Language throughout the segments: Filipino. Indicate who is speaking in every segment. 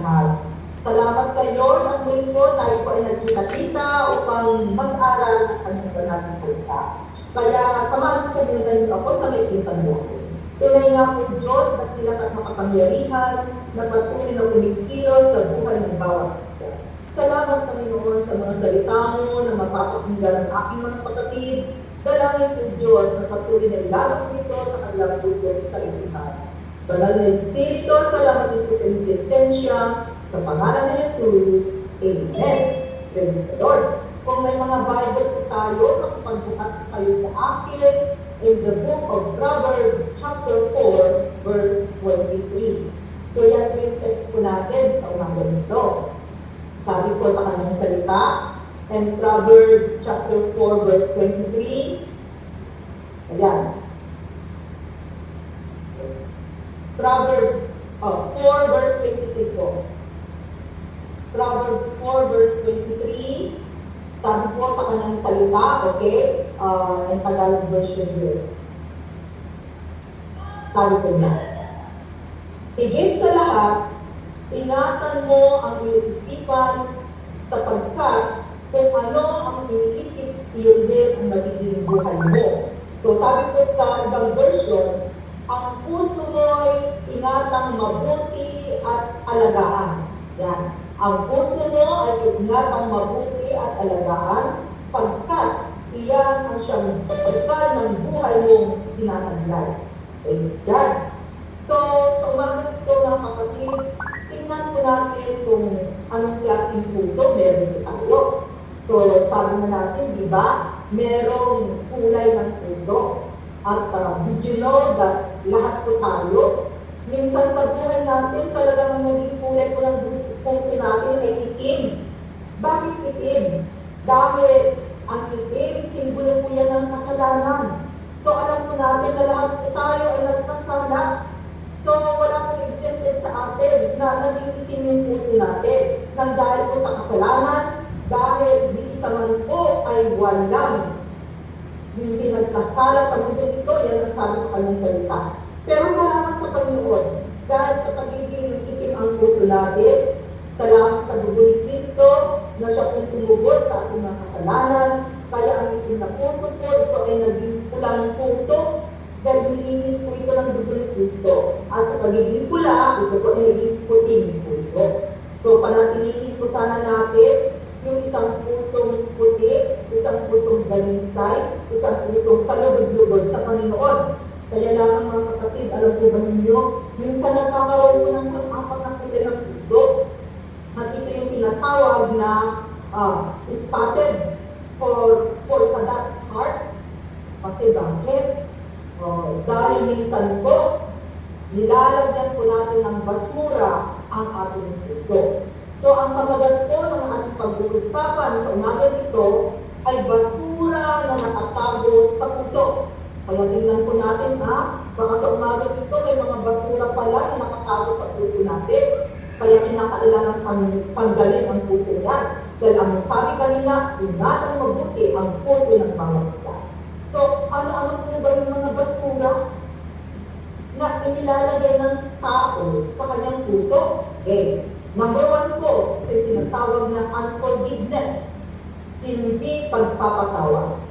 Speaker 1: lahat. Salamat kay Lord at muli po tayo po ay nagkita-kita upang mag-aral ng kanyang banal na salita. Kaya samahan po muna niyo ako sa may natin. Tunay nga po Diyos na tiyak at makapangyarihan na patuloy na kumikilos sa buhay ng bawat isa. Salamat Panginoon sa mga salita mo na mapapakinggan ng aking mga kapatid. Dalangin po Diyos na patuloy na ilalap nito sa kanilang puso at kaisipan. Banal na Espiritu, salamat din po sa iyong presensya sa pangalan ni Jesus. Amen. Praise the Lord. Kung may mga Bible po tayo, makipagbukas po kayo sa akin in the book of Proverbs chapter 4, verse 23. So yan po yung text po natin sa umaga nito. Sabi po sa kanyang salita, and Proverbs chapter 4, verse 23. Ayan. Proverbs oh, 4 verse 23 po. Proverbs 4 verse 23. Sabi po sa kanyang salita, okay, uh, in Tagalog version here. Sabi po niya, Higit sa lahat, ingatan mo ang iyong isipan sapagkat kung ano ang iniisip, iyon din ang magiging buhay mo. So sabi po sa ibang version, ang puso mo'y ingatang mabuti at alagaan. Yan. Ang puso mo ay ingatang mabuti at alagaan pagkat iyan ang siyang pagkal ng buhay mong tinataglay. Praise God. So, sa umaga ito mga kapatid, tingnan po natin kung anong klaseng puso meron tayo. So, sabi na natin, di ba, merong kulay ng puso. At uh, did you know that lahat po tayo, minsan sa buhay natin, talagang naging kulay po ng puso natin ay itim. Bakit itim? Dahil ang itim, simbolo po yan ng kasalanan. So alam po natin na lahat po tayo ay nagkasala. So wala pong exempted sa atin na naging itim yung puso natin. Nang dahil po sa kasalanan, dahil di isa man po ay walang hindi nagkasala sa mundo ito, yan ang sabi sa kanyang salita. Pero salamat sa Panginoon, dahil sa pagiging itim ang puso natin, salamat sa dugo ni Kristo na siya pong tumubos sa ating mga kasalanan, kaya ang itim na puso po, ito ay naging pulang puso, dahil nilinis po ito ng dugo ni Kristo. At sa pagiging pula, ito po ay naging puting puso. So panatilihin po sana natin yung isang pusong puti, isang pusong dalisay, isang pusong kalubod-lubod sa Panginoon. Kaya lamang mga kapatid, alam po ba ninyo, minsan nagkakaroon po ng kulay ng puso. At ito yung tinatawag na uh, spotted or polka dots heart. Kasi bakit? Uh, dahil minsan po, nilalagyan po natin ng basura ang ating puso. So ang pamagat po ng ating pag-uusapan sa umaga ito ay basura na nakatago sa puso. Kaya tingnan po natin ha, baka sa umaga ito may mga basura pala na nakatago sa puso natin. Kaya kinakailangan pang tanggalin ang puso yan. Dahil ang sabi kanina, ingatan mabuti ang puso ng bawat isa. So, ano-ano po ba yung mga basura na inilalagay ng tao sa kanyang puso? Okay. Number one po, yung tinatawag na unforgiveness. Hindi pagpapatawa.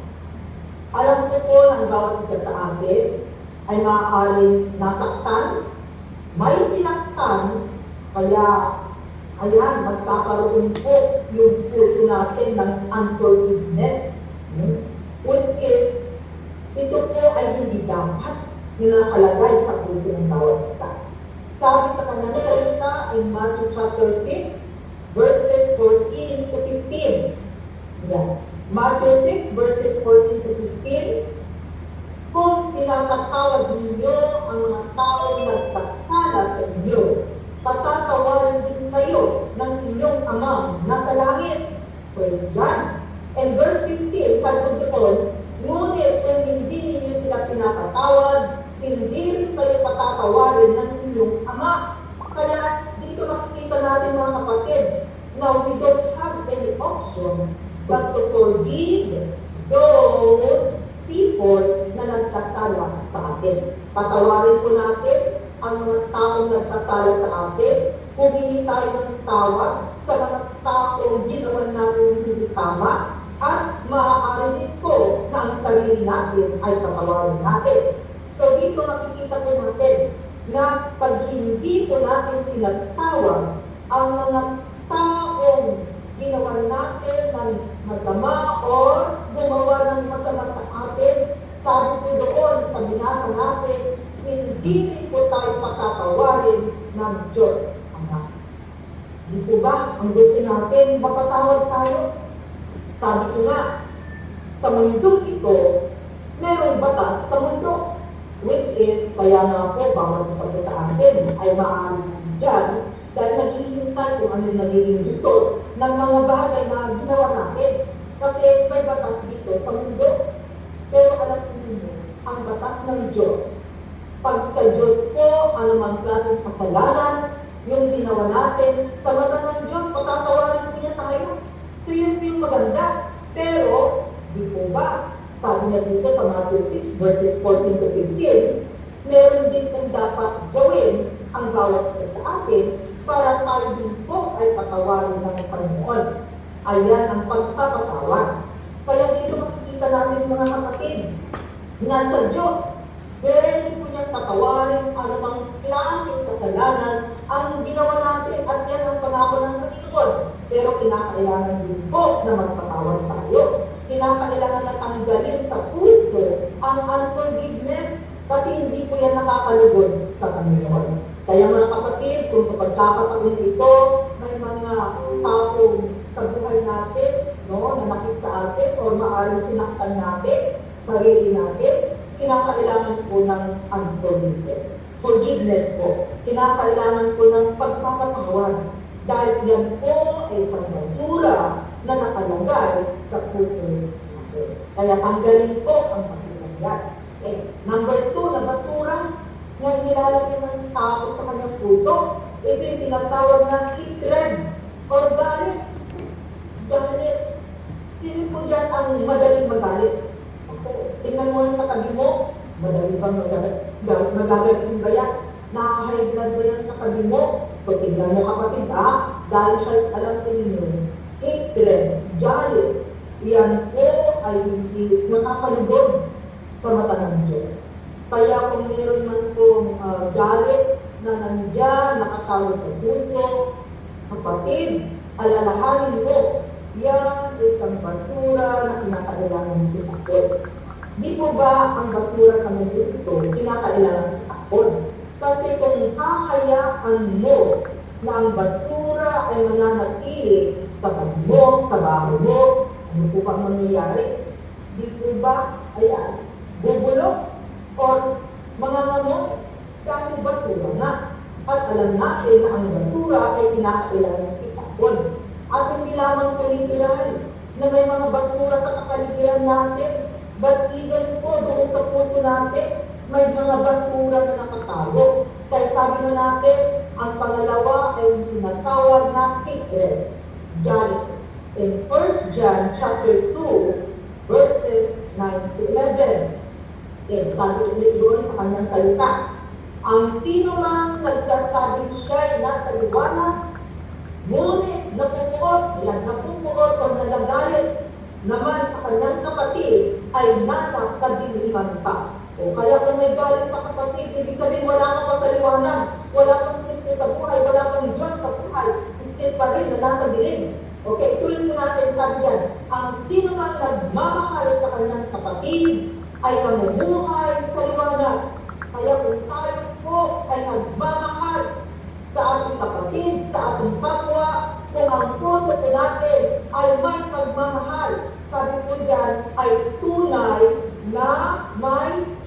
Speaker 1: Alam ko po ng bawat isa sa atin ay maaaring nasaktan, may sinaktan, kaya ayan, magkakaroon po yung puso natin ng unforgiveness. Which is, ito po ay hindi dapat na sa puso ng bawat isa. Sabi sa kanyang salita in Matthew chapter 6, verses 14 to 15. Yan. Matthew 6, verses 14 to 15. Kung pinapatawad ninyo ang mga taong nagkasala sa inyo, patatawarin din kayo ng inyong amang nasa langit. Praise God. And verse 15, sabi ko doon, Ngunit kung hindi ninyo sila pinapatawad, hindi rin kayo patatawarin ng inyong ama. Kaya dito makikita natin mga kapatid, now we don't have any option but to forgive those people na nagkasala sa atin. Patawarin po natin ang mga taong nagkasala sa atin humingi tayo ng tawad sa mga taong ginawa natin ng hindi tama at maaari din po na ang sarili natin ay patawarin natin. So dito makikita po natin na pag hindi po natin pinagtawad ang mga taong ginawa natin ng masama or gumawa ng masama sa atin, sabi po doon sa binasa natin, hindi rin po tayo pakatawarin ng Diyos Ama. Di po ba ang gusto natin mapatawad tayo? Sabi ko nga, sa mundong ito, merong batas sa mundo. Which is, kaya nga po, bawat isa sa atin ay maaari dyan dahil naghihintay kung ano yung nagiging result ng mga bagay na ginawa natin. Kasi may batas dito sa mundo. Pero alam po ninyo, ang batas ng Diyos, pag sa Diyos po, anumang klaseng kasalanan, yung ginawa natin, sa mata ng Diyos, patatawarin po niya tayo. So yun po yung maganda. Pero, di po ba, sabi niya dito sa Matthew 6 verses 14 to 15, meron din pong dapat gawin ang bawat isa sa atin para tayo din po ay patawarin ng Panginoon. Ayan ang pagpapatawad. Kaya dito makikita namin mga kapatid, na sa Diyos, pwede po niyang patawarin anumang klaseng kasalanan ang ginawa natin at yan ang pangako ng Panginoon. Pero kinakailangan din po na magpatawad tayo. Kinakailangan na tanggalin sa puso ang unforgiveness kasi hindi po yan nakakalugod sa Panginoon. Kaya mga kapatid, kung sa pagkakataon na ito, may mga taong sa buhay natin, no, na nakit sa atin or maaaring sinaktan natin, sarili natin, kinakailangan po ng unforgiveness. Forgiveness po. Kinakailangan po ng pagpapatawad. Dahil yan po ay isang basura na nakalagay sa puso natin. Kaya tanggalin po ang basura yan. Okay. Number two na basura na inilalagay ng tao sa kanyang puso, ito yung tinatawag na hatred or galit. Galit. Sino po dyan ang madaling magalit? Okay. Tingnan mo yung katabi mo, madali bang magalit? Gal- Magagalitin ba yan? Blood ba yung katabi mo? So tingnan mo kapatid ah, dahil alam ninyo, hatred, galit, yan po ay hindi nakakalugod sa mata ng Diyos. Kaya kung meron man pong ah, galit na nandyan, nakatawa sa puso, kapatid, alalahanin mo, yan isang basura na kinakailangan itakot. Di po ba ang basura sa mundo ito kinakailangan hahayaan mo na ang basura ay mananatili sa bag mo, sa bahay mo, ano po bang mangyayari? Di po ba, ayan, bubulok or mga ngamot dahil basura nga. At alam natin na ang basura ay kinakailangan itapon. At hindi lamang po literal na may mga basura sa kapaligiran natin, but even po doon sa puso natin, may mga basura na nakatago. Kaya sabi na natin, ang pangalawa ay tinatawag na hatred, galit. In 1 John chapter 2, verses 9 to 11, Then, sabi ulit doon sa kanyang salita, ang sino mang nagsasabing siya'y nasa liwanag, ngunit napupukot, yan, napupukot o nagagalit naman sa kanyang kapatid ay nasa kadiliman pa. O kaya kung may galit ka kapatid, ibig sabihin wala ka pa sa liwanag, wala kang Kristo sa buhay, wala kang Diyos sa buhay, still pa rin na nasa dilim. Okay, tuloy po natin sabi yan, ang sino man nagmamahal sa kanyang kapatid ay namumuhay sa liwanag. Kaya kung tayo po ay nagmamahal sa ating kapatid, sa ating kapwa, kung ang puso po natin ay may pagmamahal, sabi po dyan, ay tunay na may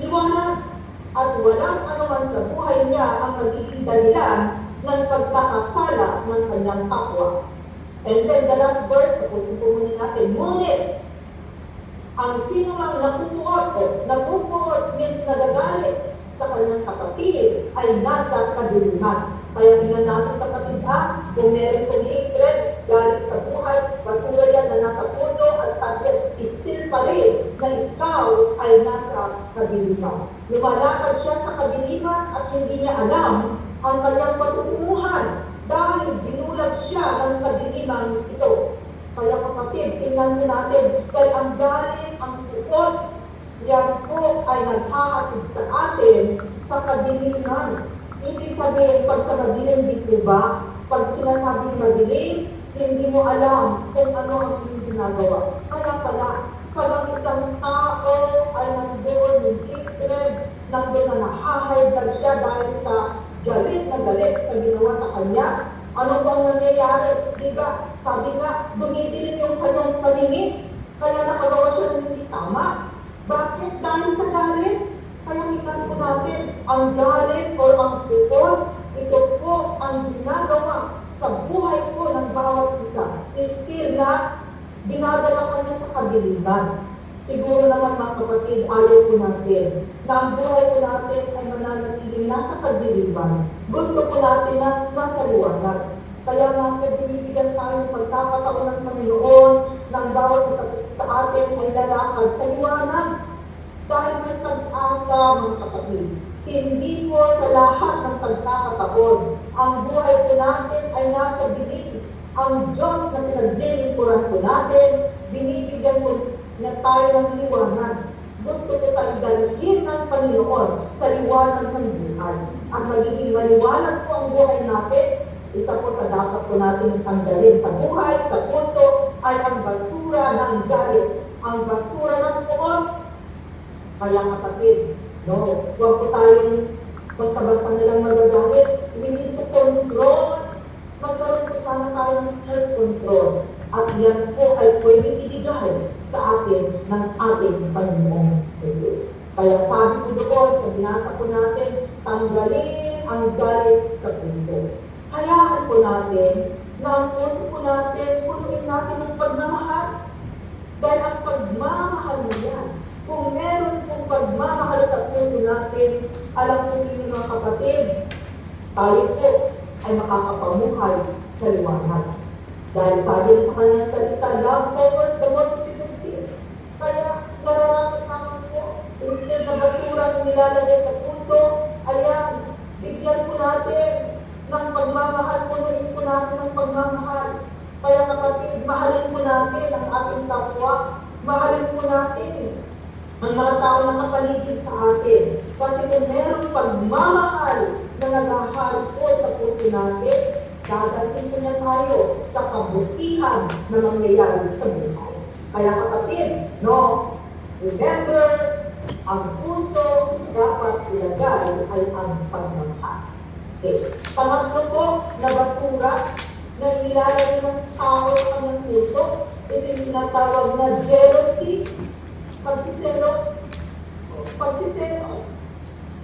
Speaker 1: liwanag. At walang anuman sa buhay niya ang magiging dahilan ng pagkakasala ng kanyang kapwa. And then the last verse, tapusin po muna natin, ngunit ang sino mang napupuot o napupuot means nagagalit sa kanyang kapatid ay nasa kadiliman. Kaya tingnan natin kapatid ah, kung meron kong hatred, galit sa buhay, basura yan na nasa puso at sabi, still pa rin na ikaw ay nasa kadiliman. Lumalakad siya sa kadiliman at hindi niya alam ang kanyang patutunguhan dahil binulag siya ng kadiliman ito. Kaya kapatid, tingnan natin, dahil ang galing, ang puot, yan po ay naghahatid sa atin sa kadiliman. Ibig sabihin, pag sa madilim, di po ba? Pag sinasabing madilim, hindi mo alam kung ano ang iyong ginagawa. Kaya pala, pag ang isang tao ay nandoon, yung hatred, nandoon na nakahaydag siya dahil sa galit na galit sa ginawa sa kanya, ano bang nangyayari? Di ba? Sabi nga, dumidilim yung kanyang paningin, kaya nakagawa siya ng hindi tama. Bakit? Dahil sa galit. Kaya tingnan po natin, ang galit or ang pukol, ito po ang ginagawa sa buhay po ng bawat isa. Still na dinadala ka niya sa kadiliman. Siguro naman mga kapatid, ayaw po natin na ang buhay po natin ay mananatiling nasa kadiliman. Gusto po natin na nasa liwanag. Kaya nga po binibigyan tayo ng pagkakataon ng Panginoon ng bawat isa sa atin ay lalakad sa liwanag. Dahil may pag-asa mga kapatid. Hindi po sa lahat ng pagkakataon, ang buhay po natin ay nasa bilig. Ang Diyos na pinaglilingkuran po natin, binibigyan po na tayo ng liwanag. Gusto ko tayong dalhin ng Panginoon sa liwanag ng buhay. Ang magiging maliwanag po ang buhay natin, isa po sa dapat po natin tanggalin sa buhay, sa puso, ay ang basura ng galit. Ang basura ng puot, kaya kapatid, no, huwag po tayong basta-basta nilang magagalit. We need to control. Magkaroon sana tayo ng self-control. At yan po ay pwedeng ibigay sa atin ng ating Panginoong Jesus. Kaya sabi ko doon sa binasa po natin, tanggalin ang galit sa puso. Hayaan po natin na ang puso po natin, punuin natin ng pagmamahal. Dahil ang pagmamahal na yan, kung meron pong pagmamahal sa puso natin, alam po ninyo mga kapatid, tayo po ay makakapamuhay sa liwanag. Dahil sabi sa kanyang salita, love covers the multitude of sin. Kaya nararapat naman po, instead na basura ang nilalagay sa puso, ayan, bigyan po natin ng pagmamahal, punuin po natin ng pagmamahal. Kaya kapatid, mahalin po natin ang ating kapwa, mahalin po natin ang mga tao na nakapaligid sa atin. Kasi kung merong pagmamahal na naghahari po sa puso natin, dadating po niya tayo sa na mangyayari sa buhay. Kaya kapatid, no, remember, ang puso dapat ilagay ay ang pagmamahal. Okay. Pangatlo po na basura na inilalagay ng tao sa kanyang puso, ito yung tinatawag na jealousy, pagsiselos, pagsiselos.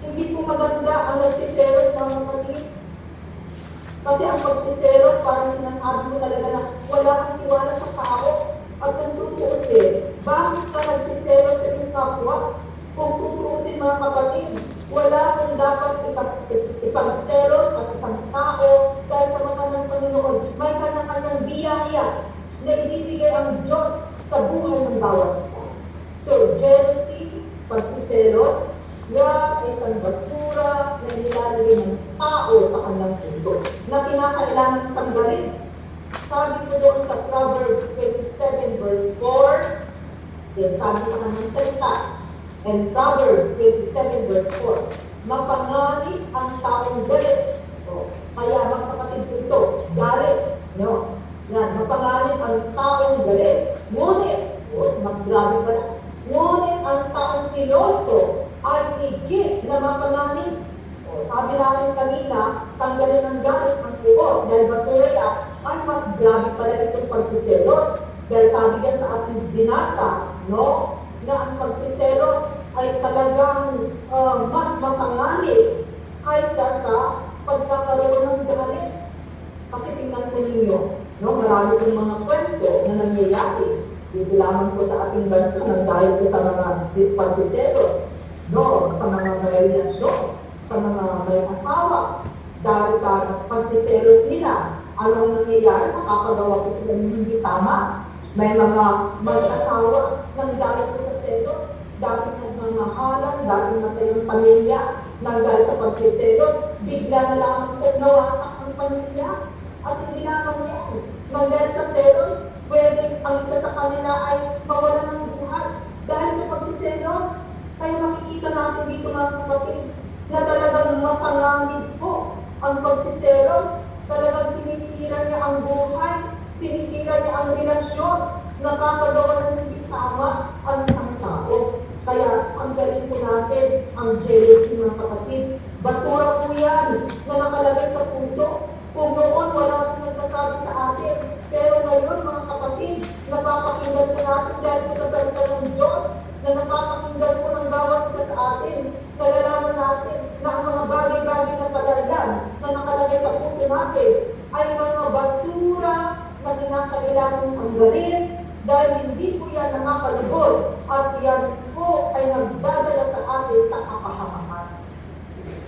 Speaker 1: Hindi po maganda ang nagsiselos mga kapatid. Kasi ang pagsiselos, parang sinasabi mo talaga na wala kang tiwala sa tao. At kung tutuusin, bakit ka nagsiselos sa iyong kapwa? Kung tutuusin mga kapatid, wala kang dapat ipas, ipagselos at isang tao dahil sa mata ng Panginoon. May kanya-kanyang biyaya na ibibigay ang Diyos sa buhay ng bawat isa. So, jealousy, pagsiselos, yan ay isang basura na inilalagay ng tao sa kanyang puso na kinakailangan tanggalin. Sabi ko doon sa Proverbs 27 verse 4, yan sabi sa kanyang salita, and Proverbs 27 verse 4, mapanganib ang taong galit. O, kaya mga kapatid ko ito, galit. No? Yan, mapanganib ang taong galit. Ngunit, o, mas grabe pala, ngunit ang taong siloso ay higit na mapanganib. Sabi natin kanina, tanggalin ang galit ang puot dahil basura yan, ay mas grabe pala itong pagsiselos. Dahil sabi yan sa ating binasa, no? Na ang pagsiselos ay talagang uh, mas mapanganib kaysa sa pagkakaroon ng galit. Kasi tingnan po ninyo, no? marami pong mga kwento na nangyayari. Dito lamang po sa ating bansa nang dahil po sa mga si- pagsiselos, no? sa mga relasyon, sa mga may asawa, dahil sa pagsiselos nila, anong nangyayari? Nakakagawa po sila hindi tama. May mga mag-asawa nang dahil po sa selos, dati nagmamahal mahalan, dating masayang pamilya, nang dahil sa pagsiselos, bigla na lamang po nawasak ang pamilya. At hindi naman yan. Nang dahil sa selos, pwedeng ang isa sa kanila ay mawala ng buhay. Dahil sa pagsiselos, kaya makikita natin dito mga kapatid, na talagang mapanganib po ang pagsiselos, talagang sinisira niya ang buhay, sinisira niya ang relasyon, nakakagawa ng hindi tama ang isang tao. Kaya ang galing po natin ang jealousy mga kapatid. Basura po yan na nakalagay sa puso. Kung noon wala pong nagsasabi sa atin, pero ngayon mga kapatid, napapakinggan po natin dahil po sa salita ng Diyos na napapakinggan po ng bawat isa sa atin. Nalalaman natin na ang mga bagay-bagay na pagalian na nakalagay sa puso natin ay mga basura na kinakailangan tanggalin dahil hindi po yan nakakalugod at yan po ay nagdadala sa atin sa kapahamakan.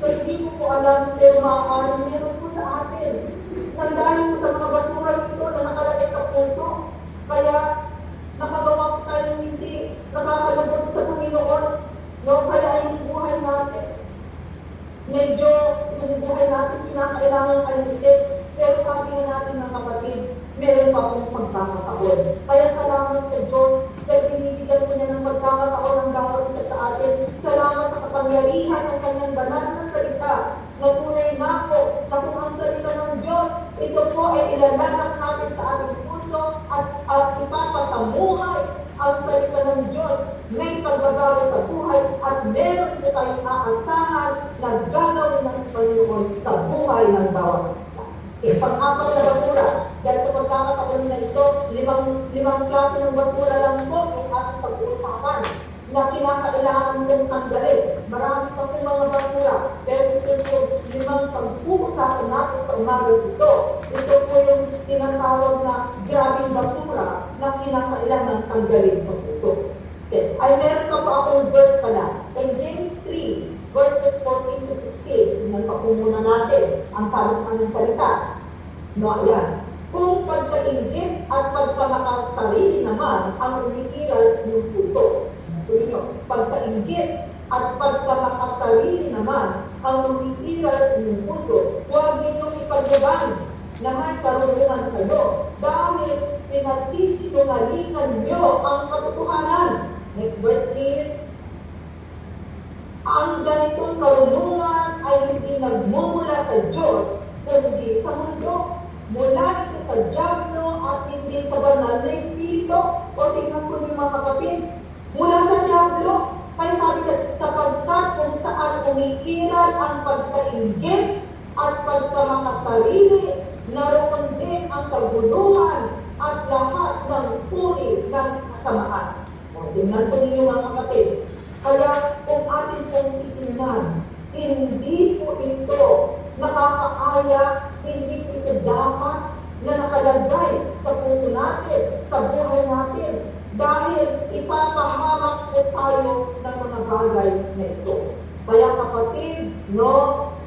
Speaker 1: So hindi ko po alam pero maaaring meron po sa atin nang dahil sa mga basura ito na nakalagay sa puso kaya nakagawa po tayo hindi nakakalugod sa Panginoon no? kaya ay natin medyo yung buhay natin kinakailangan ayusin pero sabi nga natin mga kapatid, meron pa pong pagkakataon. Kaya salamat sa Diyos dahil binibigyan ko niya ng pagkakataon ng bawat isa sa atin. Salamat sa kapangyarihan ng kanyang banal na salita na tunay na po na kung ang salita ng Diyos, ito po ay ilalagak natin sa ating puso at, at ipapasamuhay ang salita ng Diyos. May pagbabago sa buhay at meron po tayong aasahan na gagawin ng Panginoon sa buhay ng bawat isa. Okay, pang-apat na basura. Dahil sa pagkakataon na ito, limang, limang klase ng basura lang po yung ating pag-uusapan na kinakailangan mong tanggalin. Marami pa po mga basura. Pero ito po limang pag-uusapan natin sa umaga ito. Ito po yung tinatawag na grabing basura na kinakailangan tanggalin sa puso. Okay. Ay meron pa po akong verse pala. In James 3, verses 14 to 16. Tingnan pa po muna natin ang sabi sa kanyang salita. No, ayan. Kung pagkaingit at pagkamakasarili naman ang umiiral sa inyong puso. Tuloy nyo, pagkaingit at pagkamakasarili naman ang umiiral sa inyong puso, huwag ninyong ipagyabang na may karunungan kayo dahil pinasisinungalingan nyo ang katotohanan. Next verse please. Ang ganitong karunungan ay hindi nagmumula sa Diyos, kundi sa mundo. Mula ito sa Diablo at hindi sa banal na Espiritu. O tingnan ko yung mga kapatid. Mula sa Diablo, kaya sabi niya, sapagkat kung saan umiiral ang pagkaingit at pagkamakasarili, naroon din ang kaguluhan at lahat ng uri ng kasamaan. O, tingnan ko ninyo mga kapatid. Kaya kung atin pong titingnan, hindi po ito nakakaaya, hindi po ito dapat na nakalagay sa puso natin, sa buhay natin. Dahil ipapahamak po tayo ng mga bagay na ito. Kaya kapatid, no,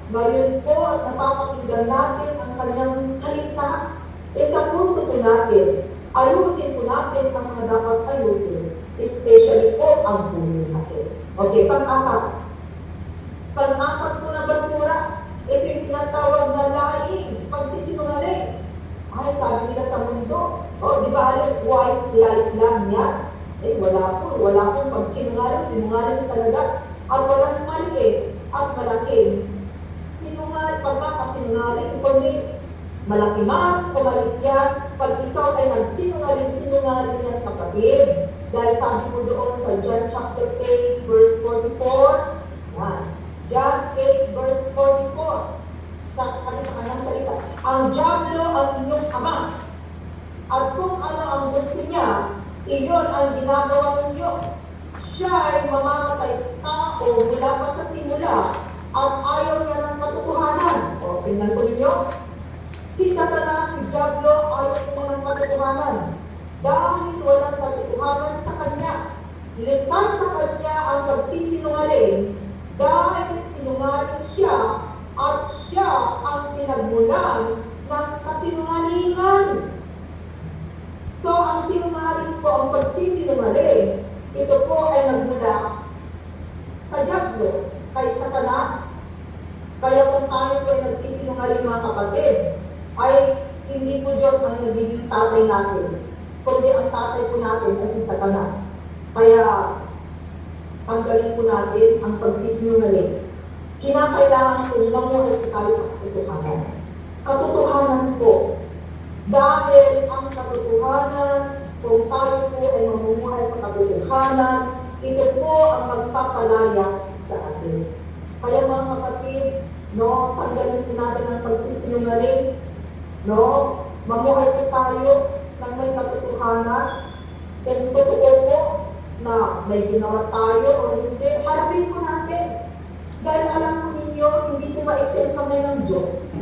Speaker 1: ngayon po at napapakinggan natin ang kanyang salita, e sa puso po natin, ayusin po natin ang mga dapat ayusin, especially po ang puso natin. Okay, pang-apat. Pang-apat po na basura, ito yung tinatawag na lying, pagsisinungaling. Ay, sabi nila sa mundo, oh, di ba alin, white lies lang yan? Eh, wala po, wala pong pagsinungaling, sinungaling talaga. At walang mali at malaki. Sinungaling, pagkakasinungaling, kundi malaki man o maliit yan, pag ikaw ay nagsinungaling, sinungaling yan kapatid. Dahil sabi mo doon sa John chapter 8, verse 44, yan. John 8, verse 44. Sa, ano sa kanyang salita, ang Diablo ang inyong ama. At kung ano ang gusto niya, iyon ang ginagawa ninyo. Siya ay mamamatay tao mula pa sa simula at ayaw niya ng katotohanan. O, tingnan ko ninyo. Si Satanas, si Diablo, ayaw niya ng katotohanan. Dahil walang katotohanan sa kanya. Likas sa kanya ang pagsisinungaling dahil sinungaling siya at siya ang pinagmulan ng kasinungalingan. So, ang sinungaling po, ang pagsisinungaling, ito po ay nagmula sa Diablo, kay Satanas. Kaya kung tayo po ay nagsisinungaling mga kapatid, ay hindi po Diyos ang nagiging tatay natin, kundi ang tatay po natin ay si Satanas. Kaya tanggalin po natin ang pagsisinungaling. Kinakailangan po mamuhay tayo sa katotohanan. Katotohanan po. Dahil ang katotohanan, kung tayo po ay mamumuhay sa katotohanan, ito po ang magpapalaya sa atin. Kaya mga kapatid, no, tanggalin po natin ang pagsisinungaling, no, mamuhay po tayo ng may katotohanan, kung totoo po na may ginawa tayo o hindi, harapin po natin. Dahil alam po ninyo, hindi po ma-exempt kami ng Diyos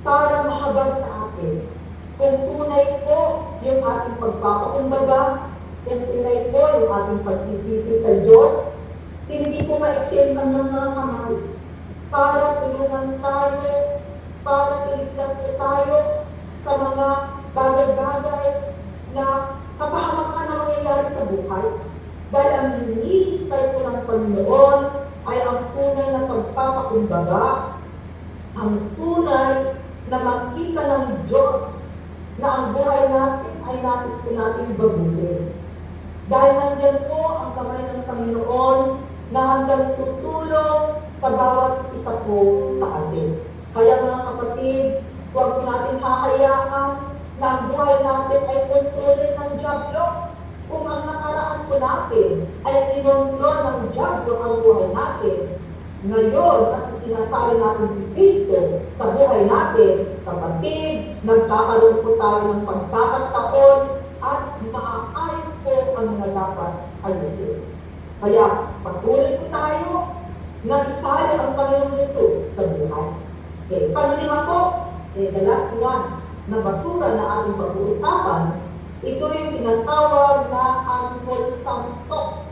Speaker 1: para mahabag sa atin. Kung tunay po yung ating pagpapakumbaga, kung tunay po yung ating pagsisisi sa Diyos, hindi po ma-exempt ng mga kamay para tulungan tayo, para iligtas po tayo sa mga bagay-bagay na kapahamakan na mangyayari sa buhay. Dahil ang hinihintay po ng Panginoon ay ang tunay na pagpapakumbaga, ang tunay na makita ng Diyos na ang buhay natin ay nais po natin baguhin. Dahil nandyan po ang kamay ng Panginoon na hanggang tutulong sa bawat isa po sa atin. Kaya mga kapatid, huwag natin hakayaan na ang buhay natin ay kontrolin ng Diablo. Kung ang nakaraan po natin ay kinontrol ng Diablo ang buhay natin, ngayon, at sinasabi natin si Kristo sa buhay natin, kapatid, nagkakaroon po tayo ng pagkakataon at maayos po ang mga dapat ayusin. Kaya patuloy po tayo na isali ang Panginoong Jesus sa buhay. Okay, panglima po, eh, the last one, na basura na ating pag-uusapan, ito yung tinatawag na unwholesome talk.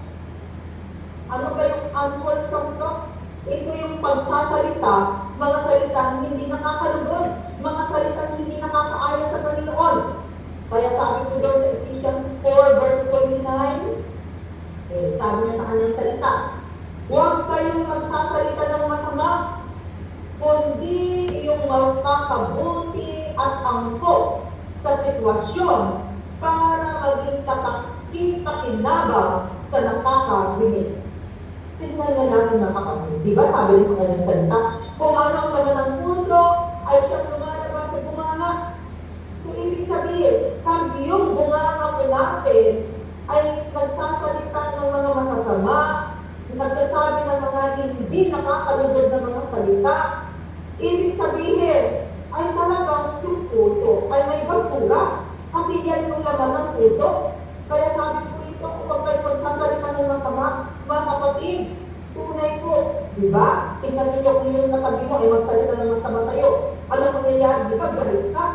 Speaker 1: Ano ba yung unwholesome talk? Ito yung pagsasalita, mga salitang hindi nakakalugod, mga salitang hindi nakakaayon sa Panginoon. Kaya sabi ko doon sa Ephesians 4 verse 29, eh, sabi niya sa kanyang salita, Huwag kayong magsasalita ng masama, kundi yung magkakabuti at angko sa sitwasyon para maging katakit-kakinabang sa nakakarinig. Tingnan na natin kapatid. Di ba sabi niya sa kanyang salita, kung ano ang laman ng puso, ay siyang lumalabas sa bunganga. So, ibig sabihin, pag yung bunganga po natin ay nagsasalita ng mga masasama, nagsasabi ng mga hindi nakakalugod na mga salita, ibig sabihin, ay talagang yung puso ay may basura. Kasi yan yung laman ng puso. Kaya sabi po ito, huwag kayo magsasalita ng masama, mga kapatid, tunay po, di ba? Tingnan niyo kung yung katabi mo ay magsalita ng masama sa'yo. Ano mangyayari? Di ba? Galit ka.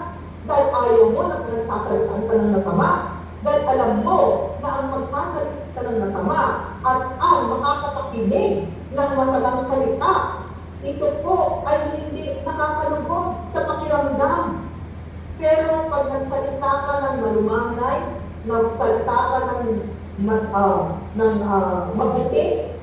Speaker 1: Dahil ayaw mo na nagsasalitaan ka ng masama. Dahil alam mo na ang magsasalita ng masama at ang makakapakinig ng masamang salita, ito po ay hindi nakakalugod sa pakiramdam. Pero pag nagsalita ka ng malumanay, nagsalita ka ng mas ah, ng ah, mabuti,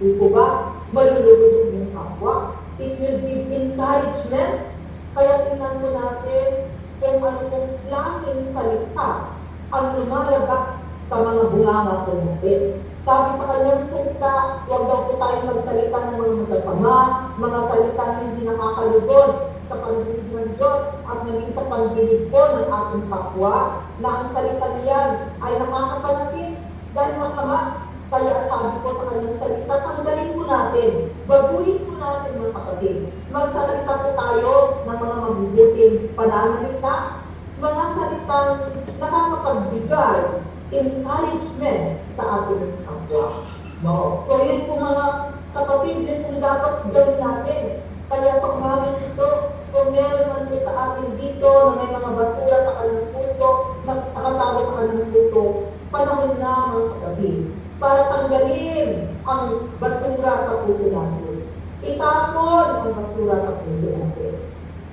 Speaker 1: di po ba? Malulugod iyong kapwa. It will give encouragement. Kaya tingnan po natin kung ano pong klaseng salita ang lumalabas sa mga bunganga natin. Sabi sa kanyang salita, huwag daw po tayong magsalita ng mga masasama, mga salita hindi nakakalugod sa pandinig ng Diyos at maging sa pandinig po ng ating kapwa na ang salita niyan ay nakakapanapit dahil masama. Kaya sabi ko sa kanyang salita, tanggalin po natin, baguhin po natin mga kapatid. Magsalita po tayo ng mga mabubuting pananalita, mga salitang nakakapagbigay encouragement sa ating kapwa. No? So yun po mga kapatid, yun po dapat gawin natin. Kaya sa umagang ito, kung meron man po sa atin dito na may mga basura sa kanyang puso, na nakatago sa kanyang puso, panahon na mga kapatid, para tanggalin ang basura sa puso natin. Itapon ang basura sa puso natin.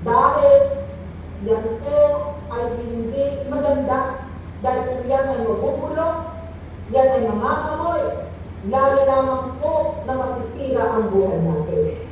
Speaker 1: Dahil yan po ay hindi maganda. Dahil yan ay mabubulok, yan ay mangangamoy, lalo lamang po na masisira ang buhay natin.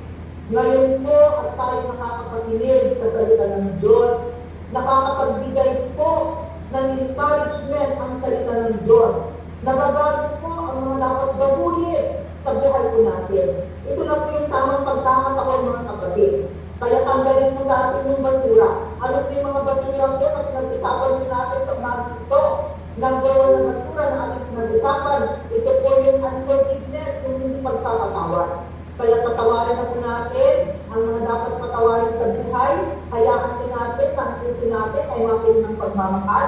Speaker 1: Ngayon po at tayo nakakapakinig sa salita ng Diyos, nakakapagbigay po ng encouragement ang salita ng Diyos. Nababago po ang mga dapat baguhin sa buhay po natin. Ito na po yung tamang pagkakataon mga kapatid. Kaya tanggalin po natin yung basura. Ano po yung mga basura po na pinag-usapan natin sa umaga ito? Number one na basura na ating pinag-usapan, ito po yung unforgiveness, yung hindi pagpapatawad. Kaya patawarin na po natin ang mga dapat patawarin sa buhay. Hayaan po natin na ang natin ay mapuno ng pagmamahal.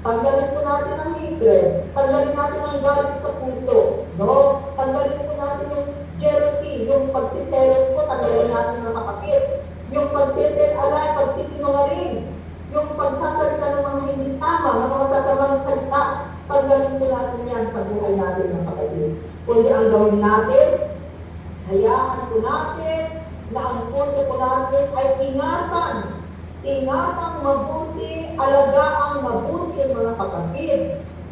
Speaker 1: Tanggalin po natin ang hatred. Tanggalin natin ang galit sa puso. No? Tanggalin po natin yung jealousy, yung pagsiselos po, tanggalin natin mga kapatid. Yung pagtitil alay, pagsisinungaling. Yung pagsasalita ng mga hindi tama, mga masasamang salita. Tanggalin po natin yan sa buhay natin mga kapatid. Kundi ang gawin natin, hayaan po natin na ang puso po natin ay ingatan. Ingatan mabuti, alagaang mabuti mga kapatid.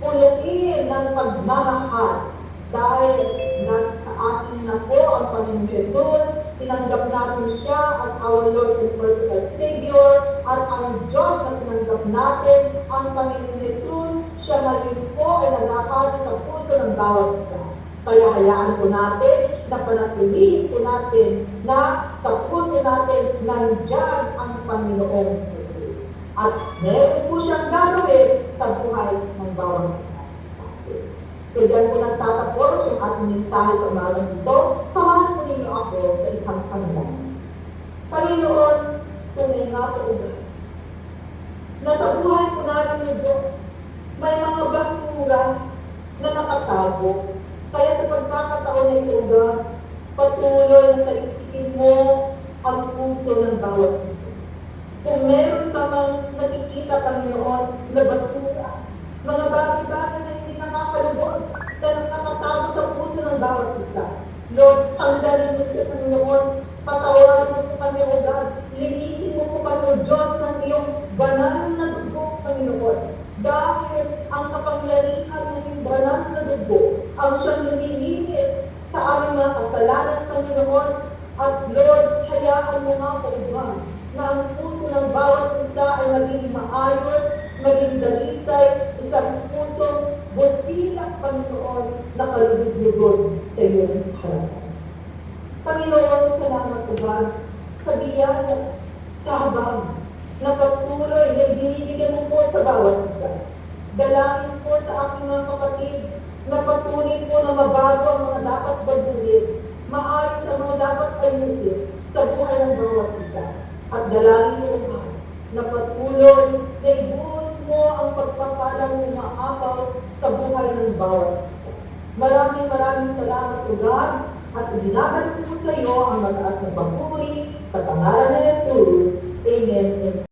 Speaker 1: Puluin ng pagmamahal. Dahil nasa atin na po ang Panginoon Jesus, tinanggap natin siya as our Lord and personal Savior, at ang Diyos na tinanggap natin, ang Panginoon Jesus, siya maging po ay nag-akali sa puso ng bawat isa. Kaya hayaan po natin na panatilihin po natin na sa puso natin nandyan ang Panginoong Jesus. At meron po siyang gagawin sa buhay ng bawat isa. So diyan po nagtatapos yung ating mensahe sa umagang ito. Samahan po ninyo ako sa isang panalangin. Panginoon, tunay nga po ugat. Na sa buhay po namin ng Diyos, may mga basura na nakatago kaya sa pagkakataon na ito, God, patuloy na salisipin mo ang puso ng bawat isa. Kung meron ka mang nakikita, Panginoon, na basura, mga bagay-bagay na nakakalubot, na nakatago sa puso ng bawat isa. Lord, tanggalin mo ito, Panginoon. Patawarin mo po kami, O God. Linisin mo po kami, O Diyos, ng iyong banal na dugo, Panginoon. Dahil ang kapangyarihan ng iyong banal na dugo ang siyang lumilinis sa aming mga kasalanan, Panginoon. At Lord, hayaan mo nga po, God, na ang puso ng bawat isa ay maging maayos, maging dalisay, isang busilak, Panginoon, na kalugod-lugod sa iyong harapan. Panginoon, salamat po, God, sa biyaya, sa habag, na patuloy na ibinibigay mo po sa bawat isa. Dalangin po sa aking mga kapatid na patuloy po na mabago ang mga dapat baguhin, maayos ang mga dapat ayusin sa buhay ng bawat isa. At dalangin God, na patuloy na ibuhos mo ang pagpapalang umaapaw sa buhay ng bawat isa. Maraming maraming salamat, O God, at ibinabalik ko sa iyo ang mataas na papuri sa pangalan ni Jesus. Amen. and